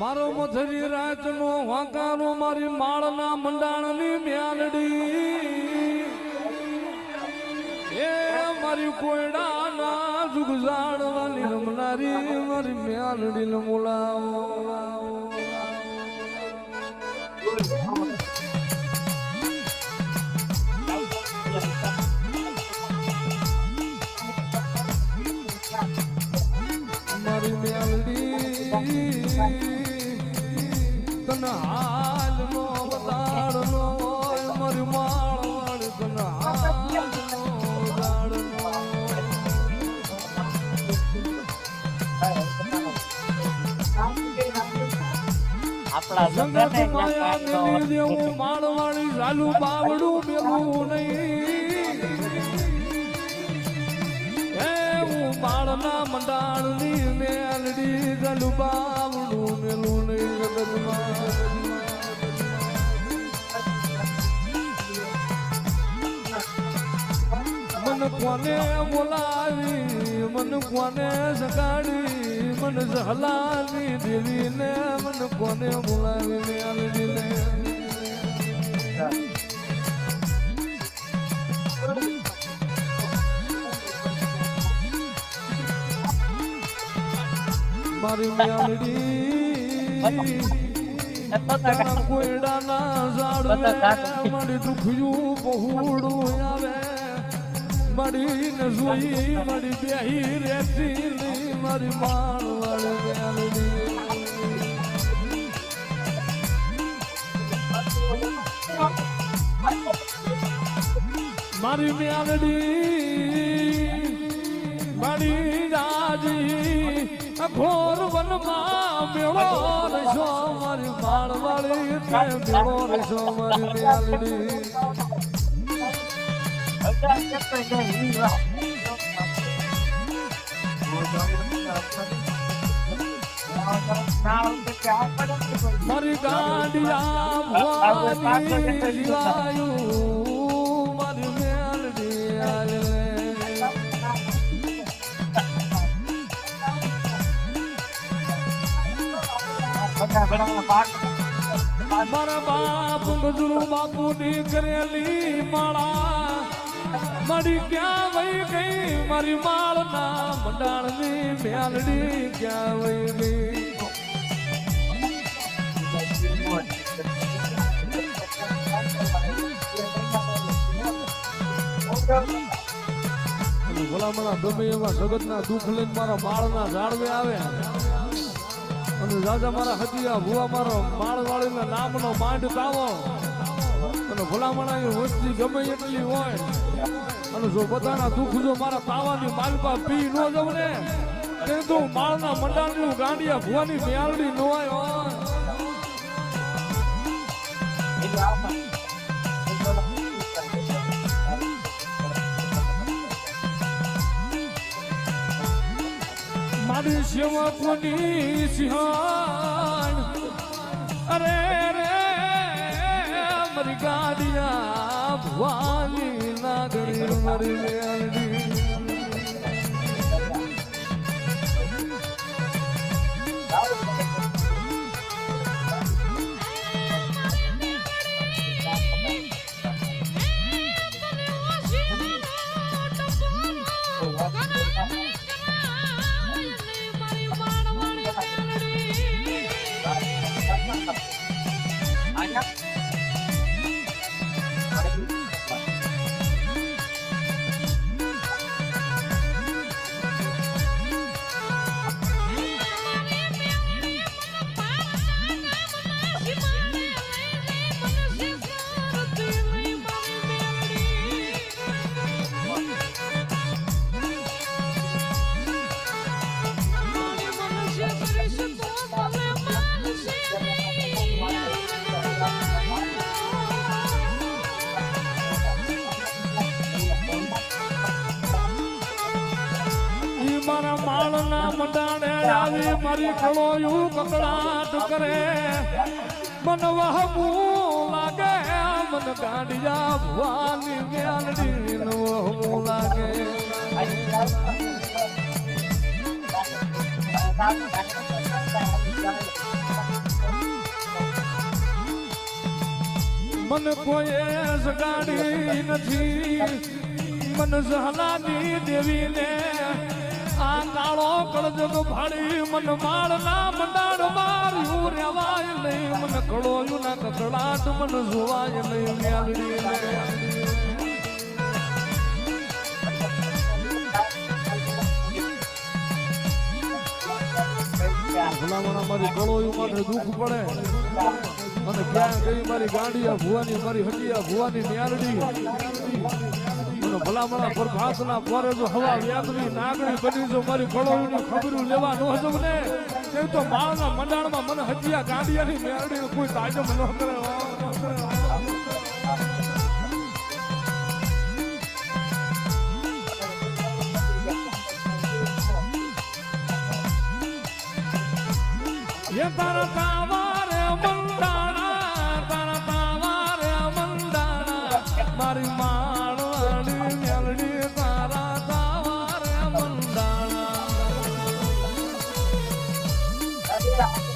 મારો મથરી રાતનો વાંકારો મારી માળના મંડાણની મ્યાલડી. એ મારી કોયડાના જુગ જાણવાની રમનારી મારી મ્યાલડી બોલાવો મારી તને હાલ આપણા જગત માયા મેલી દેવું માળવાળી ઝાલુ બાવડું મેલું નહીં હે હું માળના મંડાણની મેલડી ઝાલુ બાવડું મેલું નહીં જગતમાં કોને બોલાવી મન કોને સગાડી મન જહલાવી દેવી ને મન કોને બોલાવી મેલડી ને મારી મ્યાલડી કોયડાના ઝાડ મારી દુખ્યું બહુડું આવે. મારી ને જોઈ મારી બેહી રેતી મારી માળ મેલડી મારી મેલડી મારી રાજી ઘોર વનમાં મેળો રસો મારી માળ વાળી મેળો રસો મારી મેલડી મારી ગાંડિયા ભવાની જીવાયું મારી મેલડી આલે. મારા બાપ ગજરું બાપુ ની માળા મારી ક્યાં વહી ગઈ? મારી માળના મંડાણની મ્યાલડી ક્યાં વહી ગઈ? મારા માળના ઝાડવે આવે. અને રાજા મારા હતિયા ભુવા મારો માળ વાળીના નામનો માંડ તાવો અને ભલામણાની વસ્તી ગમે એટલી હોય. અને જો બધાના દુઃખ જો મારા તાવાની માલપા પી ન જમને ને તે તો માળના મંડાણનું ગાંડિયા ભુવાની મેળડી ન હોય. મારી મારી સેવકોની સિંહ અરે મારી ગાડિયા ભવાની નાગરી મારી મેલડી મારા માળના મંડાણે આવી મારી ખળોયું કકડાટ કરે. મન વહમું લાગે, મન ગાંડિયા ભવાની મેલડી વહમું લાગે. મન કોઈ જગાડી નથી. મન સહલાની દેવીને આ કાળો કળજગ ભાડી મન માળના મંડાણ માર્યું રેવાય નહીં, મન કળોયું ના કકડાટ મન જોવાય નહીં કળોયું માટે દુઃખ પડે. અને ક્યાં ગઈ મારી ગાંડિયા ભુવાની મારી હટિયા ભુવાની ન્યાલડી અને ભલા પર ભાસના પોરે જો હવા વ્યાજની નાગણી બની જો મારી કળોની ખબરું લેવા ન હજમ ને તે તો માળના મંડાણમાં મને હટિયા ગાંડિયાની મેરડી કોઈ તાજમ ન કરે એ તારા તાવારે એ